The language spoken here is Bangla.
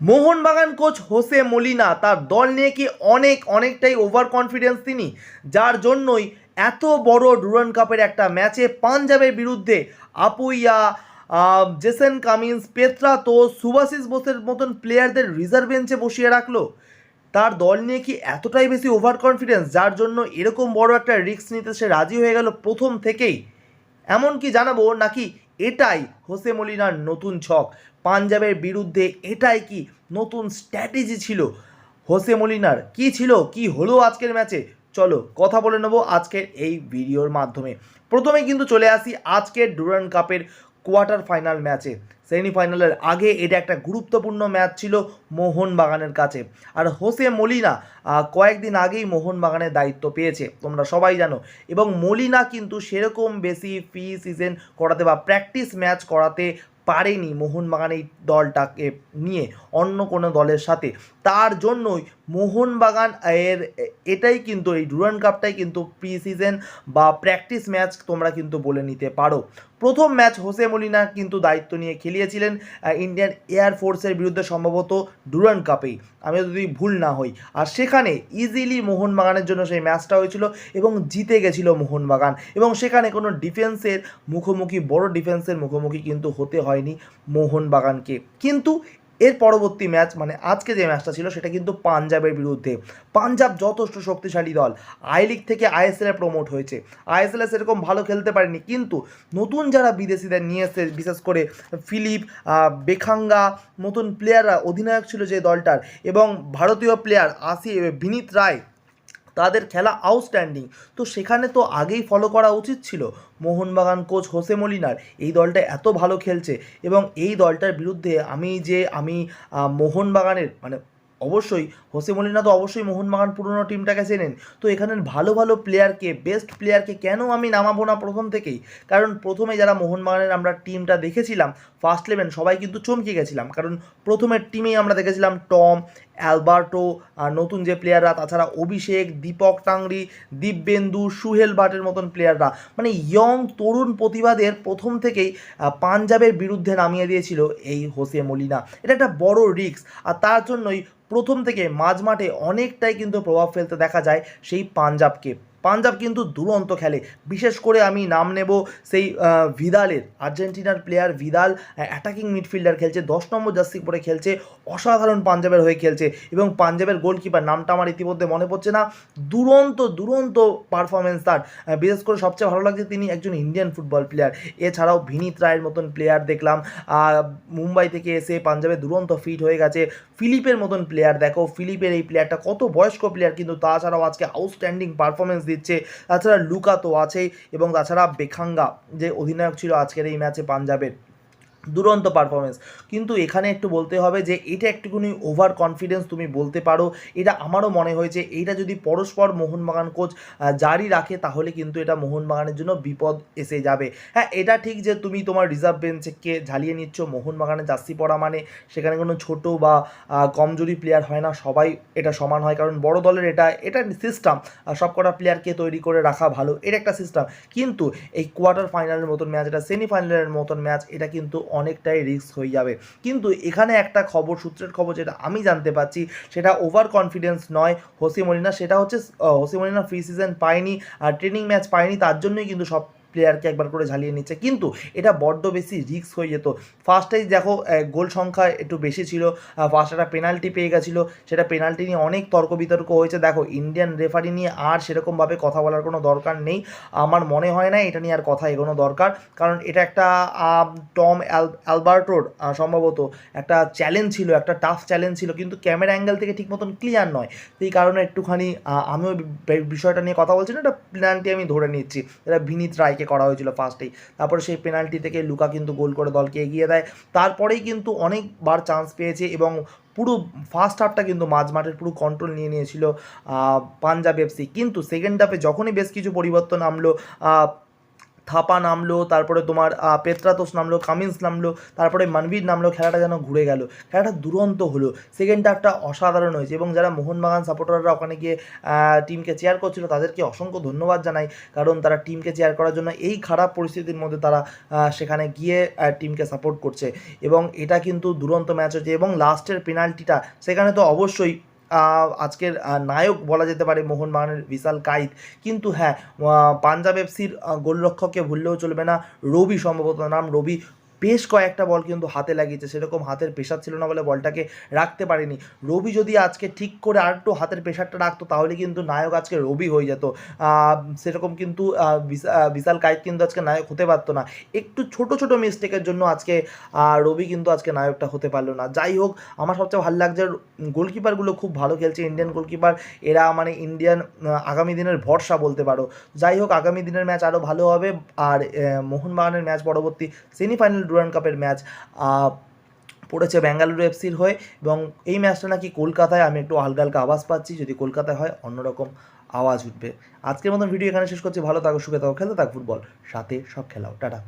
মোহনবাগান কোচ হোসে মলিনা তার দল নিয়ে কি অনেক, অনেকটাই ওভার কনফিডেন্স তিনি? যার জন্যই এত বড় ডুরান কাপের একটা ম্যাচে পাঞ্জাবের বিরুদ্ধে আপুইয়া জেসেন কামিন্স, পেত্রা তো সুভাশিস বোসের মতন প্লেয়ারদের রিজার্ভ বেঞ্চে বসিয়ে রাখল। তার দল নিয়ে কি এতটাই বেশি ওভার কনফিডেন্স যার জন্য এরকম বড় একটা রিস্ক নিতে সে রাজি হয়ে গেল প্রথম থেকেই? এমন কি জানাব নাকি এটাই হোসে মলিনার নতুন ছক। পাঞ্জাবের বিরুদ্ধে এটাই কি নতুন স্ট্র্যাটেজি ছিল? হোসে মলিনার কি ছিল? কি হলো আজকের ম্যাচে চলো কথা বলে নেব আজকের এই ভিডিওর মাধ্যমে। প্রথমে কিন্তু চলে আসি আজকের ডুরান কাপের কোয়ার্টার ফাইনাল ম্যাচে সেমিফাইনালের আগে এটা একটা গুরুত্বপূর্ণ ম্যাচ ছিল মোহনবাগানের কাছে। আর হোসে মলিনা কয়েকদিন আগেই মোহনবাগানের দায়িত্ব পেয়েছে, তোমরা সবাই জানো। এবং মলিনা কিন্তু সেরকম বেশি ফি সিজন করাতে বা প্র্যাকটিস ম্যাচ করাতে পারেনি মোহনবাগান এই দলটাকে নিয়ে অন্য কোনো দলের সাথে। তার জন্যই মোহনবাগান, এর, এটাই কিন্তু এই ডুরান কাপটাই কিন্তু প্রি সিজন বা প্র্যাকটিস ম্যাচ তোমরা কিন্তু বলে নিতে পারো। প্রথম ম্যাচ হোসে মলিনা কিন্তু দায়িত্ব নিয়ে খেলিয়েছিলেন ইন্ডিয়ান এয়ার ফোর্সের বিরুদ্ধে সম্ভবত ডুরান কাপেই। আমি যদি ভুল না হই। আর সেখানে ইজিলি মোহনবাগানের জন্য সেই ম্যাচটা হয়েছিল এবং জিতে গেছিল মোহনবাগান। এবং সেখানে কোনো ডিফেন্সের মুখোমুখি, বড় ডিফেন্সের মুখোমুখি কিন্তু হতে হয়নি মোহনবাগানকে। কিন্তু এর পরবর্তী ম্যাচ মানে আজকে যে ম্যাচটা ছিল, সেটা কিন্তু পাঞ্জাবের বিরুদ্ধে। পাঞ্জাব যথেষ্ট শক্তিশালী দল। আই লিগ থেকে আইএসএলে প্রমোট হয়েছে। আইএসএলে সেরকম ভালো খেলতে পারেনি, কিন্তু নতুন যারা বিদেশিদের নিয়ে এসে বিশেষ করে ফিলিপ বেখাঙ্গা, নতুন প্লেয়াররা অধিনায়ক ছিল যে দলটার, এবং ভারতীয় প্লেয়ার আসি, বিনীত রায় তাদের খেলা আউটস্ট্যান্ডিং তো সেখানে তো আগেই ফলো করা উচিত ছিল। মোহনবাগান কোচ হোসে মলিনার এই দলটা এত ভালো খেলছে এবং এই দলটার বিরুদ্ধে আমি যে আমি মোহনবাগানের মানে অবশ্যই হোসে মলিনা তো অবশ্যই মোহনবাগান পুরনো টিমটাকে চেনেন। তো এখানের ভালো ভালো প্লেয়ারকে বেস্ট প্লেয়ারকে কেন আমি নামাবো না প্রথম থেকেই? কারণ প্রথমে যারা মোহনবাগানের আমরা টিমটা দেখেছিলাম ফার্স্ট ইলেভেন সবাই কিন্তু চমকে গেছিলাম। কারণ প্রথমের টিমেই আমরা দেখেছিলাম টম অ্যালবার্টো, আর নতুন যে প্লেয়াররা তাছাড়া অভিষেক, দীপক টাংরি দিব্যেন্দু সুহেল ভাটের মতন প্লেয়াররা মানে ইয়ং তরুণ প্রতিবাদের প্রথম থেকেই পাঞ্জাবের বিরুদ্ধে নামিয়ে দিয়েছিল এই হোসে মলিনা। এটা একটা বড় রিস্ক আর তার জন্যই প্রথম থেকে মাঝমাঠে অনেকটাই কিন্তু প্রভাব ফেলতে দেখা যায় সেই পাঞ্জাবকে। পাঞ্জাব কিন্তু দুরন্ত খেলে। বিশেষ করে আমি নাম নেব সেই ভিদালের। আর্জেন্টিনার প্লেয়ার ভিদাল অ্যাটাকিং মিডফিল্ডার খেলছে, দশ নম্বর জার্সি পরে খেলছে, অসাধারণ পাঞ্জাবের হয়ে খেলছে এবং পাঞ্জাবের গোলকিপার নামটা আমার ইতিমধ্যে মনে পড়ছে না। দুরন্ত দুরন্ত পারফরমেন্স তার। বিশেষ করে সবচেয়ে ভালো লাগছে তিনি একজন ইন্ডিয়ান ফুটবল প্লেয়ার এছাড়াও ভিনিত রায়ের মতন প্লেয়ার দেখলাম। মুম্বাই থেকে এসে পাঞ্জাবে দুরন্ত ফিট হয়ে গেছে। ফিলিপের মতন প্লেয়ার দেখো। ফিলিপের এই প্লেয়ারটা কত বয়স্ক প্লেয়ার কিন্তু তাছাড়াও আজকে আউটস্ট্যান্ডিং পারফরমেন্স দিচ্ছে। তাছাড়া লুকা তো আছেই এবং তাছাড়া বেখাঙ্গা যে অধিনায়ক ছিল আজকের এই ম্যাচে পাঞ্জাবের। দুরন্ত পারফরমেন্স কিন্তু এখানে একটু বলতে হবে যে, এটা একটুখানি ওভার কনফিডেন্স তুমি বলতে পারো। এটা আমারও মনে হয়েছে, এইটা যদি পরস্পর মোহনবাগান কোচ জারি রাখে, তাহলে কিন্তু এটা মোহনবাগানের জন্য বিপদ এসে যাবে। হ্যাঁ এটা ঠিক যে, তুমি তোমার রিজার্ভ বেঞ্চকে ঝালিয়ে নিচ্ছ মোহনবাগানের জার্সি পরা মানে সেখানে কোনো ছোট বা কমজোরি প্লেয়ার হয় না, সবাই এটা সমান হয়। কারণ বড় দলের এটা এটা সিস্টেম সব কটা প্লেয়ারকে তৈরি করে রাখা ভালো, এটা একটা সিস্টেম কিন্তু এই কোয়ার্টার ফাইনালের মতন ম্যাচ এটা সেমিফাইনালের মতন ম্যাচ এটা কিন্তু অনেকটাই রিস্ক হয়ে যাবে। কিন্তু এখানে একটা খবর, সূত্রের খবর যেটা আমি জানতে পারছি সেটা ওভার কনফিডেন্স নয় হোসি মলিনা, সেটা হচ্ছে হোসি মলিনা ফ্রি সিজন পায়নি, আর ট্রেনিং ম্যাচ পায়নি, তার জন্যই কিন্তু সব প্লেয়ারকে একবার করে ঝালিয়ে নিচ্ছে। কিন্তু এটা বড্ড বেশি রিস্ক হয়ে যেত। ফার্স্টেই দেখো গোল সংখ্যা একটু বেশি ছিল ফার্স্ট একটা পেনাল্টি পেয়ে গেছিল। সেটা পেনাল্টি নিয়ে অনেক তর্ক বিতর্ক হয়েছে। দেখো ইন্ডিয়ান রেফারি নিয়ে আর সেরকমভাবে কথা বলার কোনো দরকার নেই। আমার মনে হয় না এটা নিয়ে আর কথা এগোনো দরকার। কারণ এটা একটা টম অ্যাল অ্যালবার্টোর সম্ভবত একটা চ্যালেঞ্জ ছিল, একটা টাফ চ্যালেঞ্জ ছিল। কিন্তু ক্যামেরা অ্যাঙ্গেল থেকে ঠিক মতন ক্লিয়ার নয়। সেই কারণে একটুখানি আমিও বিষয়টা নিয়ে কথা বলছি না, এটা প্ল্যানটি আমি ধরে নিচ্ছি। এটা বিনীত রায়কে করা হয়েছিল ফার্স্টেই তারপরে সেই পেনাল্টি থেকে লুকা কিন্তু গোল করে দলকে এগিয়ে দেয়। তারপরেই কিন্তু অনেকবার চান্স পেয়েছে এবং পুরো ফার্স্ট হাফটা কিন্তু মাঝ মাঠের পুরো কন্ট্রোল নিয়ে নিয়েছিল পাঞ্জাব এফসি কিন্তু সেকেন্ড হাফে যখনই বেশ কিছু পরিবর্তন আনলো থাপা নামলো, তারপরে তোমার পেত্রাতোস নামলো, কামিন্স নামলো, তারপরে মানবীর নামলো, খেলাটা যেন ঘুরে গেল। খেলাটা দুরন্ত হলো। সেকেন্ড হাফটা অসাধারণ হয়েছে এবং যারা মোহনবাগান সাপোর্টাররা ওখানে গিয়ে টিমকে চেয়ার করছিল, তাদেরকে অসংখ্য ধন্যবাদ জানাই। কারণ তারা টিমকে চেয়ার করার জন্য এই খারাপ পরিস্থিতির মধ্যে তারা সেখানে গিয়ে টিমকে সাপোর্ট করছে। এবং এটা কিন্তু দুরন্ত ম্যাচ হচ্ছে এবং লাস্টের পেনাল্টিটা সেখানে তো অবশ্যই আজকের নায়ক বলা যেতে পারে মোহনবাগানের বিশাল কাইত কিন্তু হ্যাঁ পাঞ্জাব এফসির গোলরক্ষককে ভুললেও চলবে না। রবি সম্ভবত নাম, রবি বেশ কয়েকটা বল কিন্তু হাতে লাগিয়েছে। সেরকম হাতের প্রেশার ছিল না বলে বলটাকে রাখতে পারেনি। রবি যদি আজকে ঠিক করে আর একটু হাতের প্রেশারটা রাখতো, তাহলে কিন্তু নায়ক আজকে রবি হয়ে যেত। সেরকম কিন্তু বিশাল কাইত কিন্তু আজকে নায়ক হতে পারতো না। একটু ছোট ছোট মিস্টেকের জন্য আজকে রবি কিন্তু আজকে নায়কটা হতে পারল না। যাই হোক, আমার সবচেয়ে ভালো লাগছে গোলকিপারগুলো খুব ভালো খেলছে ইন্ডিয়ান গোলকিপার এরা মানে ইন্ডিয়ান আগামী দিনের ভরসা বলতে পারো। যাই হোক, আগামী দিনের ম্যাচ আরও ভালো হবে। আর মোহনবাগানের ম্যাচ পরবর্তী সেমিফাইনাল ডুরান কাপের ম্যাচ পড়েছে বেঙ্গালুরু এফসির হয়ে এবং এই ম্যাচটা নাকি কলকাতায়, আমি একটু হালকা হালকা আওয়াজ পাচ্ছি, যদি কলকাতায় হয় অন্যরকম আওয়াজ উঠবে। আজকের মতন ভিডিও এখানে শেষ করছি, ভালো থাকো, সুখে থাকো, খেলতে থাক ফুটবল, সাথে সব খেলাও, টাটা।